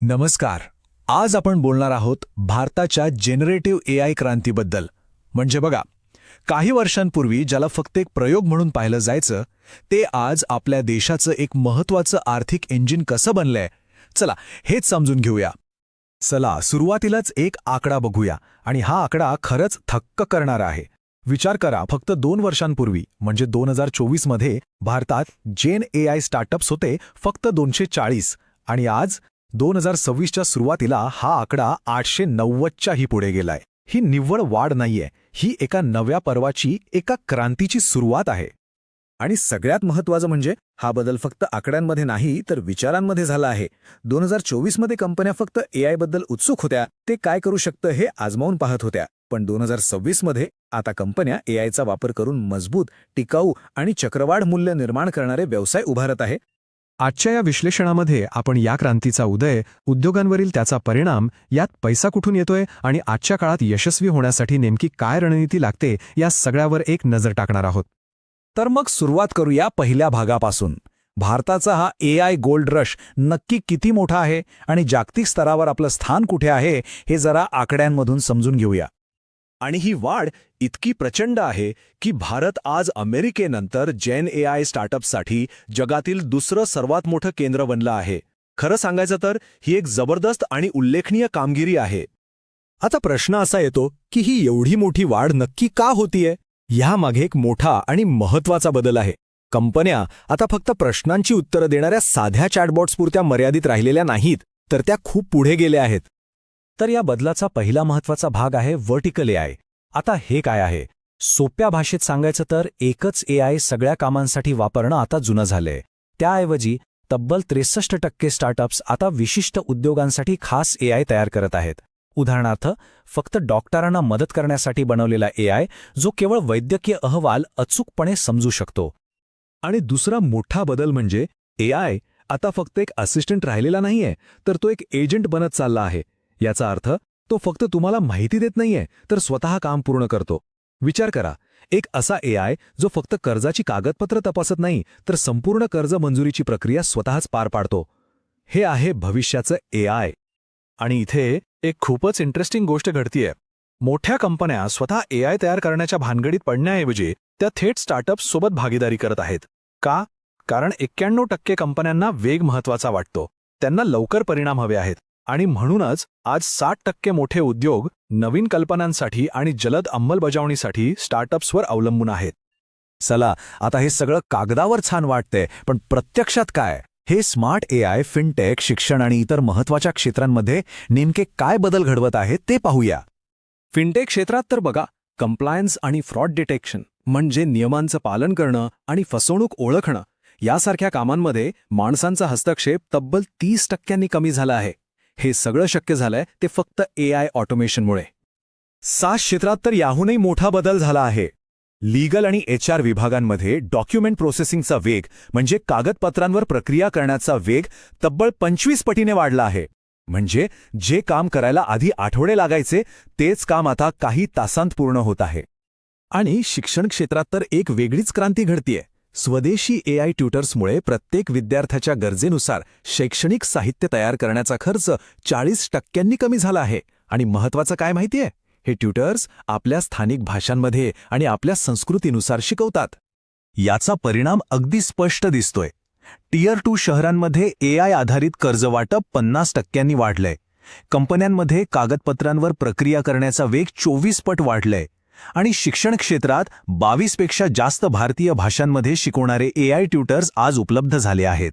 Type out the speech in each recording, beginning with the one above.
नमस्कार. आज आपण बोलणार आहोत भारताच्या जेनरेटिव्ह ए आय क्रांतीबद्दल. म्हणजे बघा काही वर्षांपूर्वी ज्याला फक्त एक प्रयोग म्हणून पाहिलं जायचं ते आज आपल्या देशाचं एक महत्त्वाचं आर्थिक इंजिन कसं बनलंय? चला हेच समजून घेऊया. चला सुरुवातीलाच एक आकडा बघूया. आणि हा आकडा खरंच थक्क करणारा आहे. विचार करा फक्त दोन वर्षांपूर्वी म्हणजे दोन हजार चोवीसमध्ये भारतात जेन ए आय स्टार्टअप्स होते फक्त दोनशे चाळीस. आणि आज दोन हजार सव्वीसच्या सुरुवातीला हा आकडा आठशे नव्वदच्याही पुढे गेलाय. ही निव्वळ वाढ नाहीये ही एका नव्या पर्वाची एका क्रांतीची सुरुवात आहे. आणि सगळ्यात महत्वाचं म्हणजे हा बदल फक्त आकड्यांमध्ये नाही तर विचारांमध्ये झाला आहे. दोन हजार चोवीसमध्ये कंपन्या फक्त ए बद्दल उत्सुक होत्या ते काय करू शकतं हे आजमावून पाहत होत्या. पण दोन हजार सव्वीसमध्ये आता कंपन्या ए वापर करून मजबूत टिकाऊ आणि चक्रवाढ मूल्य निर्माण करणारे व्यवसाय उभारत आहे आजच्या या विश्लेषणामध्ये आपण या क्रांतीचा उदय उद्योगांवरील त्याचा परिणाम यात पैसा कुठून येतोय आणि आजच्या काळात यशस्वी होण्यासाठी नेमकी काय रणनीती लागते या सगळ्यावर एक नजर टाकणार आहोत. तर मग सुरुवात करूया पहिल्या भागापासून. भारताचा हा ए आय गोल्ड रश नक्की किती मोठा आहे आणि जागतिक स्तरावर आपलं स्थान कुठे आहे हे जरा आकड्यांमधून समजून घेऊया. आणि ही वाढ इतकी प्रचंड आहे की भारत आज अमेरिकेनंतर जेन ए आय स्टार्टअपसाठी जगातील दुसरं सर्वात मोठं केंद्र बनलं आहे. खरं सांगायचं तर ही एक जबरदस्त आणि उल्लेखनीय कामगिरी आहे. आता प्रश्न असा येतो की ही एवढी मोठी वाढ नक्की का होतीये? ह्यामागे एक मोठा आणि महत्त्वाचा बदल आहे. कंपन्या आता फक्त प्रश्नांची उत्तरं देणाऱ्या साध्या चॅटबॉट्सपुरत्या मर्यादित राहिलेल्या नाहीत तर त्या खूप पुढे गेल्या आहेत. तर या बदलाचा पहिला महत्त्वाचा भाग आहे व्हर्टिकल ए आता हे काय आहे? सोप्या भाषेत सांगायचं तर एकच ए सगळ्या कामांसाठी वापरणं आता जुनं झालंय. त्याऐवजी तब्बल त्रेसष्ट टक्के स्टार्टअप्स आता विशिष्ट उद्योगांसाठी खास ए तयार करत आहेत. उदाहरणार्थ फक्त डॉक्टरांना मदत करण्यासाठी बनवलेला ए जो केवळ वैद्यकीय अहवाल अचूकपणे समजू शकतो. आणि दुसरा मोठा बदल म्हणजे ए आता फक्त एक असिस्टंट राहिलेला नाहीये तर तो एक एजंट बनत चालला आहे. याचा अर्थ तो फक्त तुम्हाला माहिती देत नाहीये तर स्वतः काम पूर्ण करतो. विचार करा एक असा ए आय जो फक्त कर्जाची कागदपत्र तपासत नाही तर संपूर्ण कर्ज मंजुरीची प्रक्रिया स्वतःच पार पाडतो. हे आहे भविष्याचं ए आय आणि इथे एक खूपच इंटरेस्टिंग गोष्ट घडतीये. मोठ्या कंपन्या स्वतः ए आय तयार करण्याच्या भानगडीत पडण्याऐवजी त्या थेट स्टार्टअप्स सोबत भागीदारी करत आहेत. का? कारण एक्क्याण्णव टक्के कंपन्यांना वेग महत्त्वाचा वाटतो. त्यांना लवकर परिणाम हवे आहेत. आणि म्हणूनच आज साठ टक्के मोठे उद्योग नवीन कल्पनांसाठी आणि जलद अंमलबजावणीसाठी स्टार्टअप्सवर अवलंबून आहेत. चला आता हे सगळं कागदावर छान वाटतंय पण प्रत्यक्षात काय? हे स्मार्ट ए आय फिनटेक शिक्षण आणि इतर महत्त्वाच्या क्षेत्रांमध्ये नेमके काय बदल घडवत आहेत ते पाहूया. फिनटेक क्षेत्रात तर बघा कंप्लायन्स आणि फ्रॉड डिटेक्शन म्हणजे नियमांचं पालन करणं आणि फसवणूक ओळखणं यासारख्या कामांमध्ये माणसांचा हस्तक्षेप तब्बल तीस टक्क्यांनी कमी झाला आहे. हे सगळं शक्य झालंय ते फक्त ए आय ऑटोमेशनमुळे सास क्षेत्रात तर याहूनही मोठा बदल झाला आहे. लीगल आणि एच आर विभागांमध्ये डॉक्युमेंट प्रोसेसिंगचा वेग म्हणजे कागदपत्रांवर प्रक्रिया करण्याचा वेग तब्बल पंचवीस पटीने वाढला आहे. म्हणजे जे काम करायला आधी आठवडे लागायचे तेच काम आता काही तासांत पूर्ण होत आहे. आणि शिक्षण क्षेत्रात तर एक वेगळीच क्रांती घडतीये. स्वदेशी ए आय ट्युटर्समुळे प्रत्येक विद्यार्थ्याच्या गरजेनुसार शैक्षणिक साहित्य तयार करण्याचा खर्च चाळीस टक्क्यांनी कमी झाला आहे. आणि महत्वाचं काय माहितीये? हे ट्युटर्स आपल्या स्थानिक भाषांमध्ये आणि आपल्या संस्कृतीनुसार शिकवतात. याचा परिणाम अगदी स्पष्ट दिसतोय. टियर टू शहरांमध्ये ए आय आधारित कर्जवाटप पन्नास टक्क्यांनी वाढलंय. कंपन्यांमध्ये कागदपत्रांवर प्रक्रिया करण्याचा वेग चोवीस पट वाढलंय. आणि शिक्षण क्षेत्रात बावीसपेक्षा जास्त भारतीय भाषांमध्ये शिकवणारे ए आय ट्युटर्स आज उपलब्ध झाले आहेत.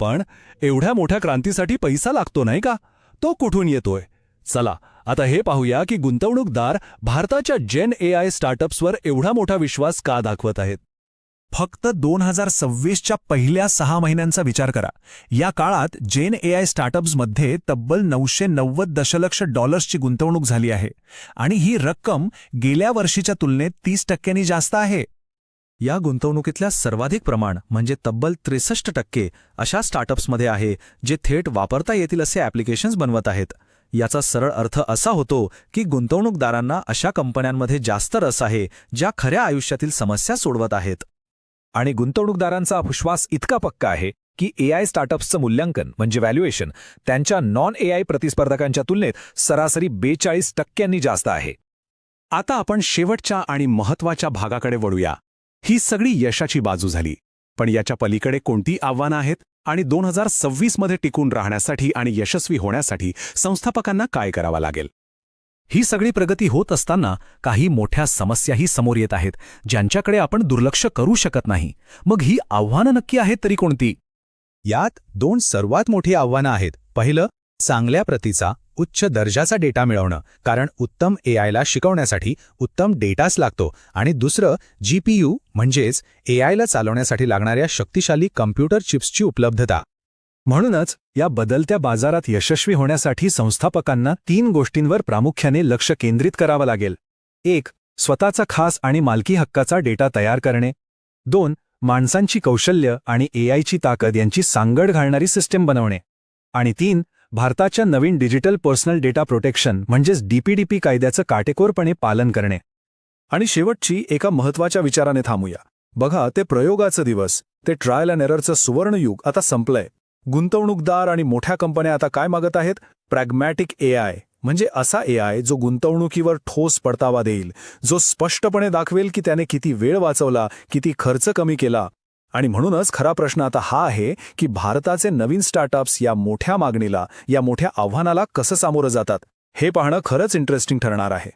पण एवढ्या मोठ्या क्रांतीसाठी पैसा लागतो नाही का? तो कुठून येतोय? चला आता हे पाहूया की गुंतवणूकदार भारताच्या जेन ए आय स्टार्टअप्सवर एवढा मोठा विश्वास का दाखवत आहेत? फक्त दोन हजार सव्वीसच्या पहिल्या सहा महिन्यांचा विचार करा. या काळात जेन ए आय स्टार्टअप्समध्ये तब्बल नऊशे नव्वद दशलक्ष डॉलर्सची गुंतवणूक झाली आहे. आणि ही रक्कम गेल्या वर्षीच्या तुलनेत तीस टक्क्यांनी जास्त आहे. या गुंतवणुकीतल्या सर्वाधिक प्रमाण म्हणजे तब्बल त्रेसष्ट टक्के अशा स्टार्टअप्समध्ये आहे जे थेट वापरता येतील असे ॲप्लिकेशन्स बनवत आहेत. याचा सरळ अर्थ असा होतो की गुंतवणूकदारांना अशा कंपन्यांमध्ये जास्त रस आहे ज्या खऱ्या आयुष्यातील समस्या सोडवत आहेत. आणि गुंतवणूकदारांचा विश्वास इतका पक्का आहे की एआय स्टार्टअप्सचं मूल्यांकन म्हणजे व्हॅल्युएशन त्यांच्या नॉन ए आय प्रतिस्पर्धकांच्या तुलनेत सरासरी बेचाळीस टक्क्यांनी जास्त आहे. आता आपण शेवटच्या आणि महत्त्वाच्या भागाकडे वळूया. ही सगळी यशाची बाजू झाली. पण याच्या पलीकडे कोणती आव्हानं आहेत आणि दोन हजार सव्वीसमध्ये टिकून राहण्यासाठी आणि यशस्वी होण्यासाठी संस्थापकांना काय करावं लागेल? ही सगळी प्रगती होत असताना काही मोठ्या समस्याही समोर येत आहेत ज्यांच्याकडे आपण दुर्लक्ष करू शकत नाही. मग ही आव्हानं नक्की आहेत तरी कोणती? यात दोन सर्वात मोठी आव्हानं आहेत. पहिलं चांगल्या प्रतीचा उच्च दर्जाचा डेटा मिळवणं कारण उत्तम ए आयला शिकवण्यासाठी उत्तम डेटाच लागतो. आणि दुसरं जीपीयू म्हणजेच ए आयला चालवण्यासाठी लागणाऱ्या शक्तिशाली कम्प्युटर चिप्सची उपलब्धता. म्हणूनच या बदलत्या बाजारात यशस्वी होण्यासाठी संस्थापकांना तीन गोष्टींवर प्रामुख्याने लक्ष केंद्रित करावं लागेल. एक स्वतःचा खास आणि मालकी हक्काचा डेटा तयार करणे. दोन माणसांची कौशल्य आणि एआयची ताकद यांची सांगड घालणारी सिस्टीम बनवणे. आणि तीन भारताच्या नवीन डिजिटल पर्सनल डेटा प्रोटेक्शन म्हणजेच डीपीडीपी कायद्याचं काटेकोरपणे पालन करणे. आणि शेवटची एका महत्त्वाच्या विचाराने थांबूया. बघा ते प्रयोगाचं दिवस ते ट्रायल अँड एररचं सुवर्णयुग आता संपलंय. गुंतवणूकदार आणि मोठ्या कंपन्या आता काय मागत आहेत? Pragmatic A I. म्हणजे असा ए आय जो गुंतवणुकीवर ठोस पडतावा देईल जो स्पष्टपणे दाखवेल की त्याने किती वेळ वाचवला किती खर्च कमी केला. आणि म्हणूनच खरा प्रश्न आता हा आहे की भारताचे नवीन स्टार्टअप्स या मोठ्या मागणीला या मोठ्या आव्हानाला कसं सामोरं जातात? हे पाहणं खरंच इंटरेस्टिंग ठरणार आहे.